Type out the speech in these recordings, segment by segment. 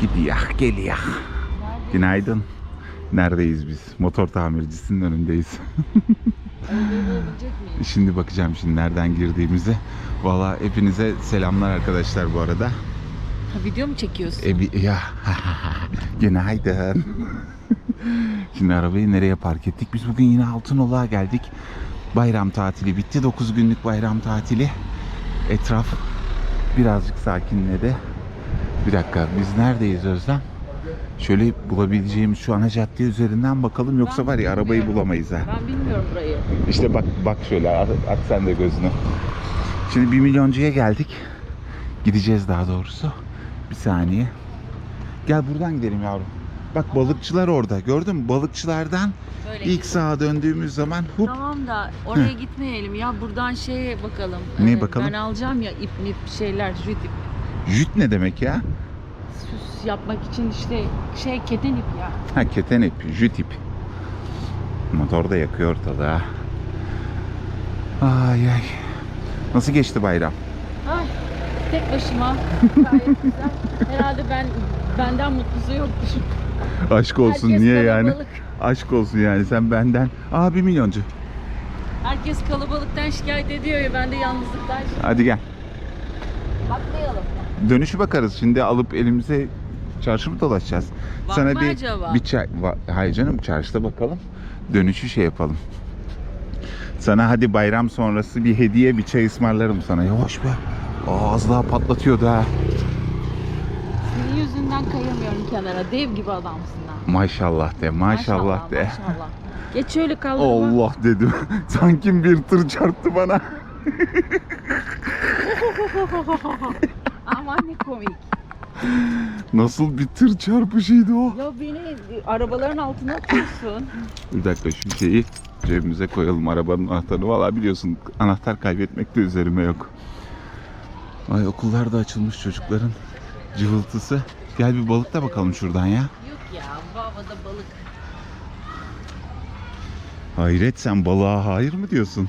Gidiyor, geliyor. Günaydın. Neredeyiz biz? Motor tamircisinin önündeyiz. Şimdi bakacağım şimdi nereden girdiğimizi. Valla hepinize selamlar arkadaşlar bu arada. Ha, video mu çekiyorsun? E, ya günaydın. Şimdi arabayı nereye park ettik? Biz bugün yine Altınoluk'a geldik. Bayram tatili bitti. 9 günlük bayram tatili. Etraf birazcık sakinledi. Bir dakika biz neredeyiz Özlem? Şöyle bulabileceğimiz şu ana cadde üzerinden bakalım yoksa var ya arabayı bulamayız ha. Ben bilmiyorum burayı. İşte bak bak şöyle at, at sen de gözünü. Şimdi bir milyoncuya geldik. Gideceğiz daha doğrusu. Bir saniye. Gel buradan gidelim yavrum. Bak balıkçılar orada. Gördün mü? Balıkçılardan Böyle ilk sağa döndüğümüz zaman hup Tamam da oraya gitmeyelim ya buradan şeye bakalım. Neye Ee, bakalım? Ben alacağım ya ip mip şeyler jüt ip. Jüt ne demek ya? Süs yapmak için işte şey keten ip ya. Ha keten ip, jüt ip. Motor da yakıyor ortalığı ha. Ay ay. Nasıl geçti bayram? Ay tek başıma gayet güzel. Herhalde ben benden mutlusu yoktur. Aşk olsun Herkes niye yani? kalabalık. Aşk olsun yani sen benden. Aa bir milyoncu. Herkes kalabalıktan şikayet ediyor ya ben de yalnızlıktan şikayet. Hadi gel. Bakmayalım. Dönüşü bakarız. Şimdi alıp elimize çarşı mı dolaşacağız? Var Sana mı bir acaba? bir çay Va- Hayır canım çarşıda bakalım. Dönüşü şey yapalım. Sana hadi bayram sonrası bir hediye bir çay ısmarlarım sana. Yavaş be. Aa, az daha patlatıyordu ha. Senin yüzünden kayamıyorum kenara. Dev gibi adamsın ha. Maşallah de, maşallah, de. Maşallah. Geç şöyle kaldırma. Allah dedim. Sanki bir tır çarptı bana. Aman ne komik. Nasıl bir tır çarpışıydı o? Ya beni arabaların altına atıyorsun. Bir dakika şu şeyi cebimize koyalım arabanın anahtarını. Valla biliyorsun anahtar kaybetmek de üzerime yok. Ay okullar da açılmış çocukların cıvıltısı. Gel bir balık da bakalım şuradan ya. Yok ya bu havada balık. Hayret sen balığa hayır mı diyorsun?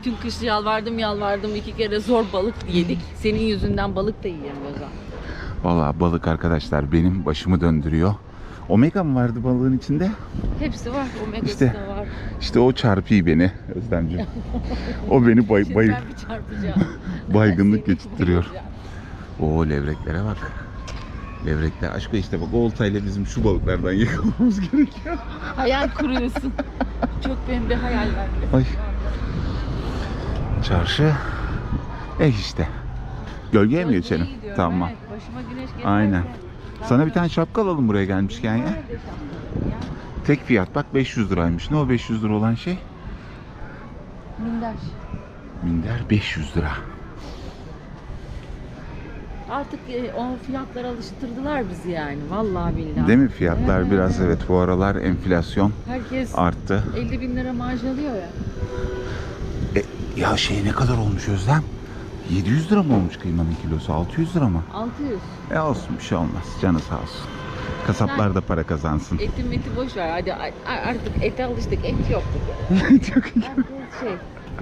Bütün kış yalvardım yalvardım iki kere zor balık yedik. Senin yüzünden balık da yiyemiyoruz ha. Valla balık arkadaşlar benim başımı döndürüyor. Omega mı vardı balığın içinde? Hepsi var. Omegası İşte. da var. İşte o çarpıyor beni Özlemciğim. O beni bay, Şimdi bay, ben bir çarpacağım. baygınlık bayılacağım. Oo levreklere bak. Levrekler aşkı işte bak oltayla bizim şu balıklardan yakalamamız gerekiyor. Hayal kuruyorsun. Çok benim bir hayal var. Ay. Çarşı. Eh işte. Gölgeye mi geçelim? Tamam. Evet, başıma güneş. Aynen. Sana bir tane şapka alalım buraya gelmişken? Ya, Tek fiyat bak 500 liraymış. Ne o 500 lira olan şey? Minder. Minder 500 lira. Artık e, o fiyatlara alıştırdılar bizi yani. Vallahi billahi. Değil mi? Fiyatlar Evet. biraz evet bu aralar enflasyon Herkes arttı. 50 bin lira maaş alıyor ya. Ya şey ne kadar olmuş Özlem? 700 lira mı olmuş kıymanın kilosu? 600 lira mı? 600. E olsun bir şey olmaz. Canı sağ olsun. Kasaplar da para kazansın. Eti meti boş ver. Hadi a- artık ete alıştık. Et yok. Çok iyi. Herkes şey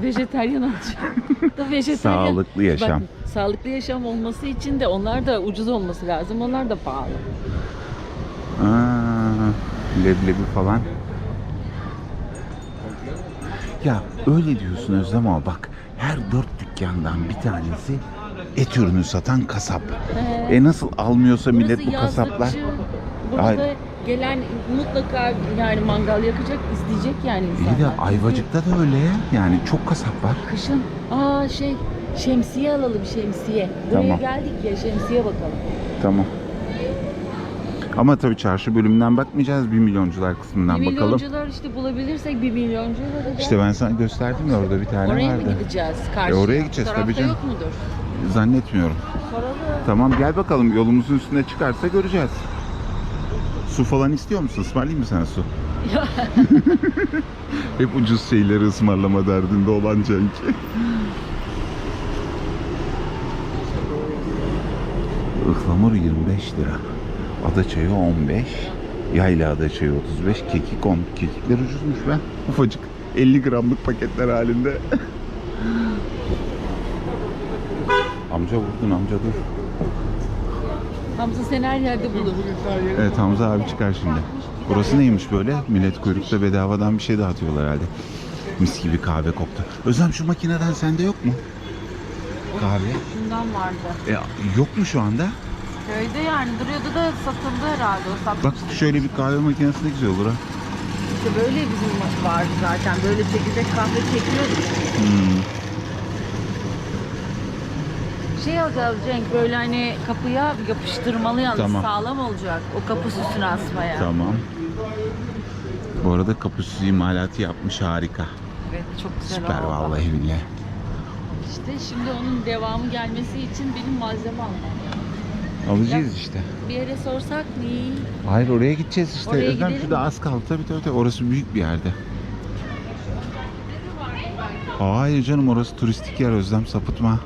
vejeteryan olacak. da. Sağlıklı yaşam. Bak, sağlıklı yaşam olması için de onlar da ucuz olması lazım. Onlar da pahalı. Aa, leblebi falan. Ya öyle diyorsun Özlem ama bak her dört dükkandan bir tanesi et ürünü satan kasap. He. E nasıl almıyorsa millet bu kasaplar? yazlıkçı. Burada Ay- gelen mutlaka yani mangal yakacak, izleyecek yani insanlar. İyi de Ayvacık'ta da öyle ya. Yani çok kasap var. Kışın aa şey şemsiye alalım şemsiye. Buraya Tamam. geldik ya şemsiye bakalım. Tamam. Ama tabii çarşı bölümünden bakmayacağız. Bir milyoncular kısmından bir bakalım. milyoncular işte bulabilirsek bir milyoncu olacak. İşte ben sana gösterdim ya orada bir tane Oraya vardı. mı gideceğiz karşıya? E, oraya gideceğiz tabii canım. yok mudur? Zannetmiyorum. Soralım. Tamam gel bakalım yolumuzun üstüne çıkarsa göreceğiz. Su falan istiyor musun? Ismarlayayım mı sana su? Hep ucuz şeyleri ısmarlama derdinde olan Cenk. Ihlamur 25 lira. Adaçayı 15. Yayla adaçayı 35. Kekik 10. Kekikler ucuzmuş be. Ufacık 50 gramlık paketler halinde. amca vurdun amca dur. Hamza sen her yerde bulur. Evet Hamza abi çıkar şimdi. Burası neymiş böyle? Millet kuyrukta bedavadan bir şey dağıtıyorlar herhalde. Mis gibi kahve koktu. Özlem şu makineden sende yok mu? Kahve. Şundan vardı. E, yok mu şu anda? Köyde yani duruyordu da satıldı herhalde o Bak satmıştı. şöyle bir kahve makinesi de güzel olur ha. İşte böyle bizim vardı zaten. Böyle çekirdek kahve çekiyorduk. Hmm. Şey alacağız Cenk böyle hani kapıya yapıştırmalı yalnız Tamam. sağlam olacak. O kapı süsünü asmaya. Tamam. Bu arada kapusuz imalatı yapmış harika. Evet çok güzel Süper oldu. vallahi billahi. İşte şimdi onun devamı gelmesi için benim malzeme almam lazım. Alacağız işte. Bir yere sorsak mı? Hayır oraya gideceğiz işte. Oraya Özlem gidelim şurada mi? az kaldı. Tabii tabii tabii. Orası büyük bir yerde. Hayır canım orası turistik yer Özlem sapıtma.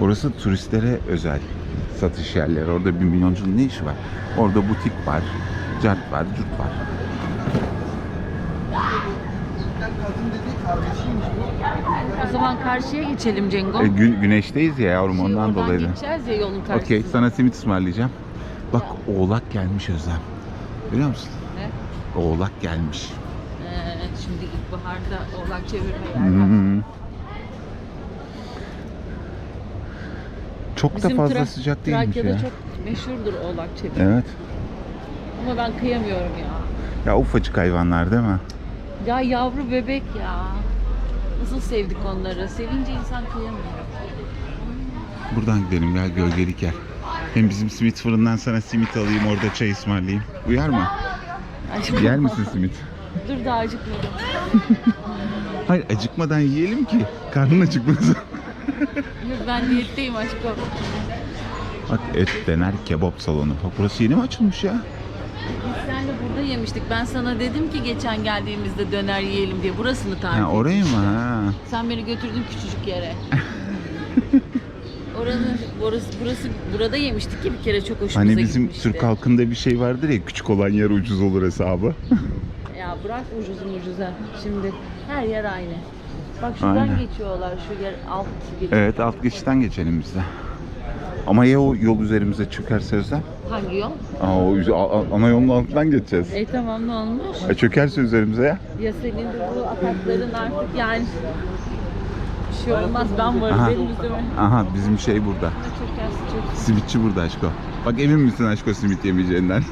Orası turistlere özel satış yerleri. Orada bir milyoncunun ne işi var? Orada butik var, cart var, curt var. O zaman karşıya geçelim Cengo. E, gün, güneşteyiz ya yavrum ondan oradan dolayı. da. geçeceğiz ya yolun karşısına. Okey sana simit ısmarlayacağım. Bak oğlak gelmiş Özlem. Biliyor musun? Ne? Oğlak gelmiş. Ee, şimdi ilkbaharda oğlak çevirme yerler. Hmm. Çok da fazla Tra- sıcak değilmiş Trakya'da ya. çok meşhurdur oğlak çevirme. Evet. Ama ben kıyamıyorum ya. Ya ufacık hayvanlar değil mi? Ya yavru bebek ya. Nasıl sevdik onları. Sevince insan kıyamıyor. Buradan gidelim gel gölgelik yer. Hem bizim simit fırından sana simit alayım orada çay ısmarlayayım. Uyar mı? Ay, Yer misin simit? Dur daha acıkmadım. Hayır acıkmadan yiyelim ki karnın acıkmasın. Dur ben diyetteyim aşkım. Bak et dener kebap salonu. Bak burası yeni mi açılmış ya? Biz seninle burada yemiştik. Ben sana dedim ki geçen geldiğimizde döner yiyelim diye. Burasını tarif Ha, orayı mı? Ha. Sen beni götürdün küçücük yere. Oranın, burası, burası, burada yemiştik ki bir kere çok hoşumuza Hani bizim gitmişti. Türk halkında bir şey vardır ya küçük olan yer ucuz olur hesabı. Ya bırak ucuzun ucuza. Şimdi her yer aynı. Bak şuradan Aynen. geçiyorlar şu yer alt geçiyor. Evet alt geçitten geçelim biz de. Ama ya o yol üzerimize çökerse Özlem? Hangi yol? Aa, o üze- a- a- ana yolun altından geçeceğiz. E tamam ne olmuş? E, çökerse üzerimize ya. Ya senin bu atakların artık yani bir şey olmaz ben varım Aha. benim üstüme. Aha bizim şey burada. Çökersin çök. Simitçi burada Aşko. Bak emin misin Aşko simit yemeyeceğinden?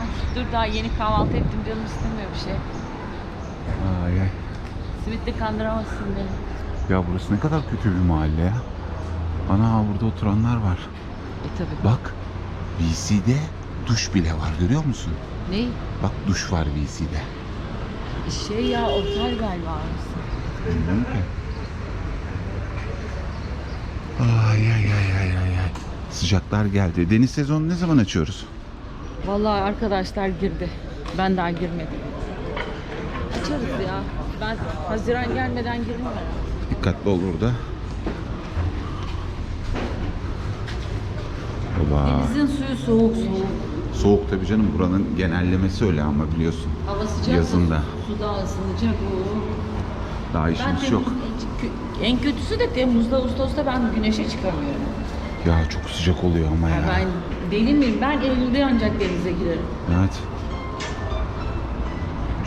Ay, dur daha yeni kahvaltı ettim canım istemiyor bir şey. Ay ay. Simitle kandıramazsın beni. Ya burası ne kadar kötü bir mahalle ya. Ana burada oturanlar var. E tabi. Bak VC'de duş bile var görüyor musun? Ne? Bak duş var VC'de. Şey ya otel galiba orası. Bilmiyorum ki. Ay ay ay ay ay ay. Sıcaklar geldi. Deniz sezonu ne zaman açıyoruz? Vallahi arkadaşlar girdi. Ben daha girmedim. Açarız ya. Ben Haziran gelmeden girmem. Dikkatli ol burada. Baba. Denizin suyu soğuk soğuk. Soğuk tabii canım buranın genellemesi öyle ama biliyorsun. Hava sıcak. Yazında. Su da ısınacak o. Daha Ben işimiz yok. Temmuz- en kötüsü de Temmuz'da Ağustos'ta ben güneşe çıkamıyorum. Ya çok sıcak oluyor ama ya. Ya ben deli miyim? Ben Eylül'de ancak denize girerim. Evet.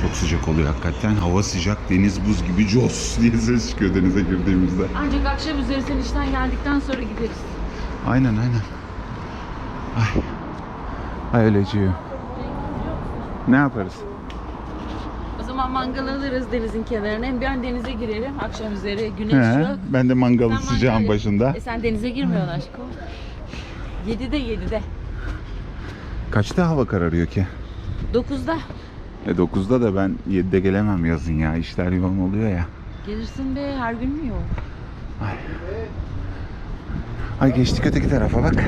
Çok sıcak oluyor hakikaten. Hava sıcak, deniz buz gibi jos diye ses çıkıyor denize girdiğimizde. Ancak akşam üzeri sen işten geldikten sonra gideriz. Aynen aynen. Ay. Ay öleceğim. Ne yaparız? O zaman mangal alırız denizin kenarına. Hem ben denize girerim akşam üzeri güneş He, yok. ben de mangalın Sen sıcağın mangal- başında. E sen denize girmiyorsun aşkım. 7'de 7'de. Kaçta hava kararıyor ki? 9'da. E 9'da da ben 7'de gelemem yazın ya. İşler yoğun oluyor ya. Gelirsin be her gün mü yok? Ay geçtik öteki tarafa bak. Ha,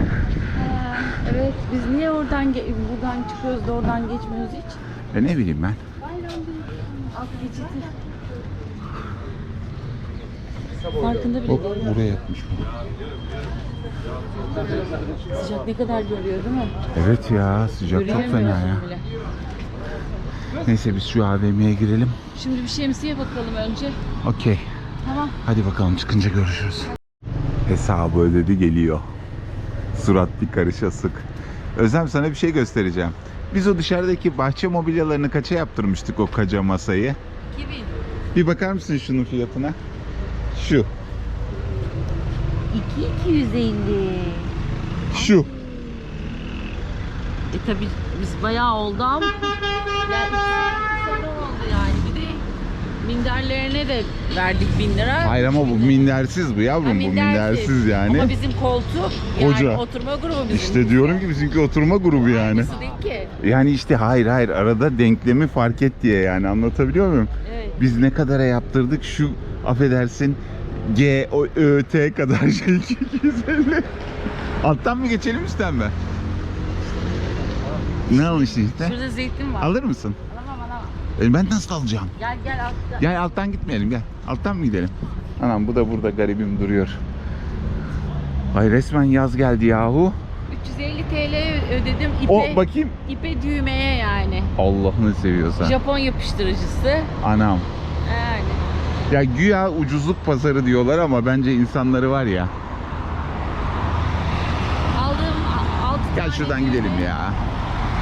evet biz niye oradan buradan çıkıyoruz da oradan geçmiyoruz hiç? E ne bileyim ben. Alt geçidi. Farkında bile Hop değilim. buraya yatmış bu. Sıcak ne kadar görüyor değil mi? Evet ya sıcak çok fena ya. Bile. Neyse biz şu AVM'ye girelim. Şimdi bir şemsiye bakalım önce. Surat bir karış asık. Özlem sana bir şey göstereceğim. Biz o dışarıdaki bahçe mobilyalarını kaça yaptırmıştık o kaca masayı? 2000. Bir bakar mısın şunun fiyatına? Şu. 2250. Şu. E tabi biz bayağı oldu ama yani iki sene oldu yani. Bir de minderlerine de verdik 1000 lira. Hayır ama bu mindersiz bu yavrum Ha, bu mindersiz yani. Ama bizim koltuk yani Koca. oturma grubu bizim. İşte diyorum ki bizimki oturma grubu yani. Nasıl değil ki? Yani işte hayır hayır arada denklemi fark et diye yani anlatabiliyor muyum? Evet. Biz ne kadara yaptırdık şu affedersin G, O, Ö, T kadar şey 250. Alttan mı geçelim üstten mi? Ne almışsın işte? Şurada zeytin var. Alır mısın? E ben nasıl alacağım? Gel gel altta. Gel alttan gitmeyelim gel. Alttan mı gidelim? Anam bu da burada garibim duruyor. Ay resmen yaz geldi yahu. 350 TL ödedim ipe. O bakayım. ipe düğmeye yani. Allah'ını seviyorsan. Japon yapıştırıcısı. Anam. Yani. Ya güya ucuzluk pazarı diyorlar ama bence insanları var ya. Aldığım 6 Gel şuradan gidelim ya.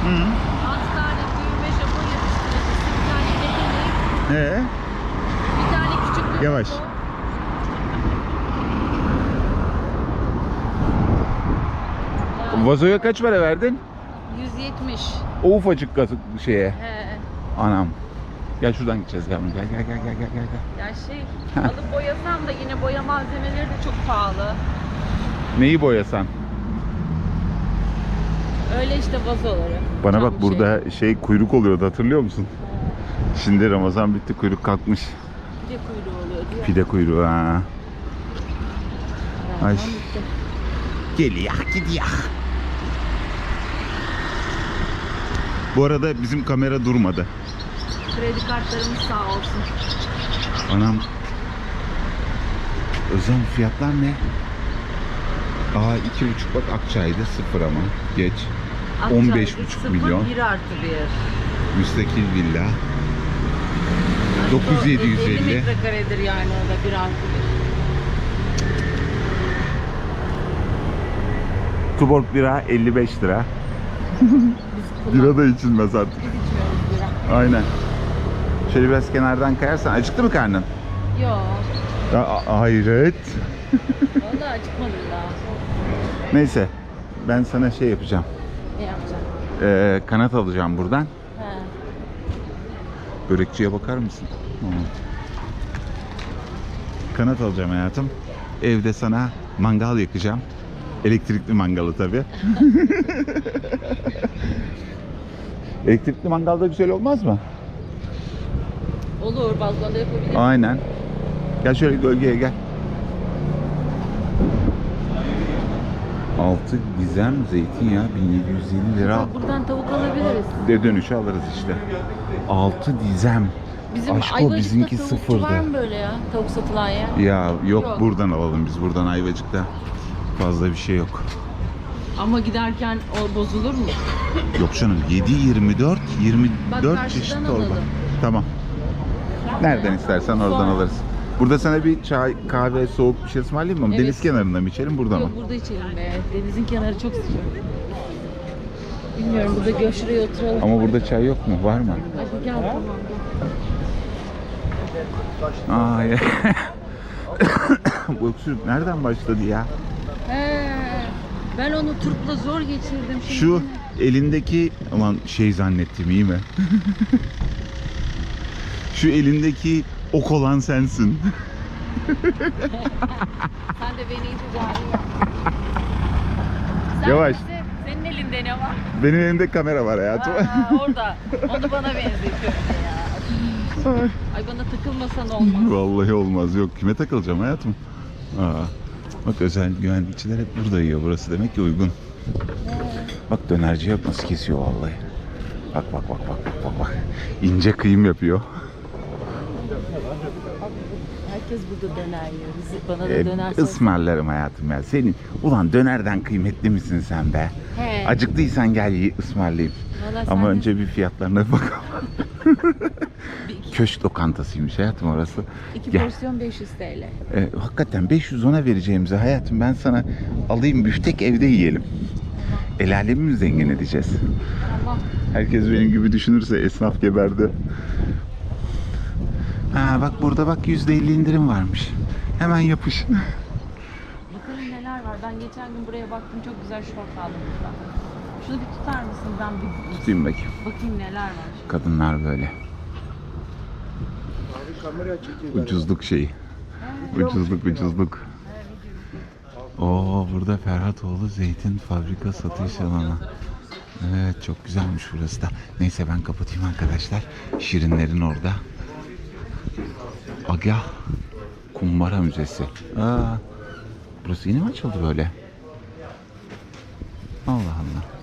Hı. 6 tane düğme Japon yapıştırıcısı. Bir tane mekanik. Ee? Bir tane küçük bir Yavaş. kutu. Vazoya kaç para verdin? 170. O ufacık gaz şeye. He. Anam. Gel şuradan gideceğiz. Gel gel gel gel gel gel. gel. Ya şey alıp boyasam da yine boya malzemeleri de çok pahalı. Neyi boyasan? Öyle işte vazoları. Bana Cam bak burada şey kuyruk oluyordu hatırlıyor musun? Şimdi Ramazan bitti kuyruk kalkmış. Pide kuyruğu oluyor diyor. Pide kuyruğu ha. Ay. Geliyor gidiyor. Bu arada bizim kamera durmadı. Kredi kartlarımız sağ olsun. Anam. Özlem fiyatlar ne? Aa iki buçuk bak Akçay'da sıfır ama geç. 15,5 milyon. 1 artı 1. Müstakil villa. 9750. 50 metrekaredir yani orada 1 artı Tuborg bira 55 lira. 1. Biz Bira da içilmez artık. Aynen. Şöyle biraz kenardan kayarsan. Acıktı mı karnın? Yok. Ya, hayret. Vallahi acıkmadım daha. Neyse. Ben sana şey yapacağım. Ne yapacağım? Ee, kanat alacağım buradan. Börekçiye bakar mısın? Hı. Kanat alacağım hayatım. Evde sana mangal yakacağım. Elektrikli mangalı tabi. Elektrikli mangalda güzel olmaz mı? Olur balkonda yapabiliriz. Aynen. Gel şöyle gölgeye gel. Altı gizem zeytinyağı 1750 lira. Bak, Buradan tavuk alabiliriz. De dönüşü alırız işte. Altı dizem. Bizim Aşko, Ayvacık'ta bizimki sıfırdı. var mı böyle ya? Tavuk satılan yer. Ya yok, Yok. buradan alalım biz buradan Ayvacık'ta. Fazla bir şey yok. Ama giderken o bozulur mu? Yok canım 7 24 24 karşıdan çeşit torba. alalım. Tamam. Nereden istersen oradan alırız. Burada sana bir çay, kahve, soğuk bir şey ısmarlayayım mı? Evet. Deniz kenarında mı içelim burada mı? Yok burada içelim be. Denizin kenarı çok sıcak. Bilmiyorum burada gel şuraya oturalım. Ama burada çay yok mu? Var mı? Hadi gel tamam. Aa ya. Bu öksürük nereden başladı ya? He, ben onu turpla zor geçirdim. Şimdi Şu elindeki aman şey zannettim iyi mi? Şu elindeki ok olan sensin. Sen de beni yap. Sen Yavaş. bize- Senin elinde ne var? Benim elimde kamera var hayatım. Aa, orada. Onu bana benzetiyorsun ya. Ay bana takılmasan olmaz. Vallahi olmaz. Yok kime takılacağım hayatım? Aa. Bak özel güvenlikçiler hep burada yiyor. Burası demek ki uygun. Bak dönerci bak nasıl kesiyor vallahi. Bak bak bak bak bak bak bak. İnce kıyım yapıyor. Herkes burada döner yiyor. Bizi- Bana da Ee, döner ısmarlarım hayatım ya. Senin ulan dönerden kıymetli misin sen be? He. Acıktıysan gel ye, ısmarlayayım. Vallahi Ama sen de- önce bir fiyatlarına bakalım. Bir Köşk lokantasıymış hayatım orası. iki Gel. porsiyon 500 TL. E, hakikaten 500 ona vereceğimize hayatım ben sana alayım büftek evde yiyelim. El alemi mi zengin edeceğiz? Allah. Herkes benim gibi düşünürse esnaf geberdi. Ha bak burada bak %50 indirim varmış. Hemen yapış. Bakalım neler var. Ben geçen gün buraya baktım. Çok güzel şort aldım burada. Şunu bir tutar mısın? Ben bir Tutayım bakayım. bakayım neler var. Kadınlar böyle. Ucuzluk şeyi. Ucuzluk ucuzluk. Oo burada Ferhatoğlu Zeytin Fabrika Satış Alanı. Evet çok güzelmiş burası da. Neyse ben kapatayım arkadaşlar. Şirinlerin orada. Agah Kumbara Müzesi. Aa, burası yeni mi açıldı böyle? Allah Allah.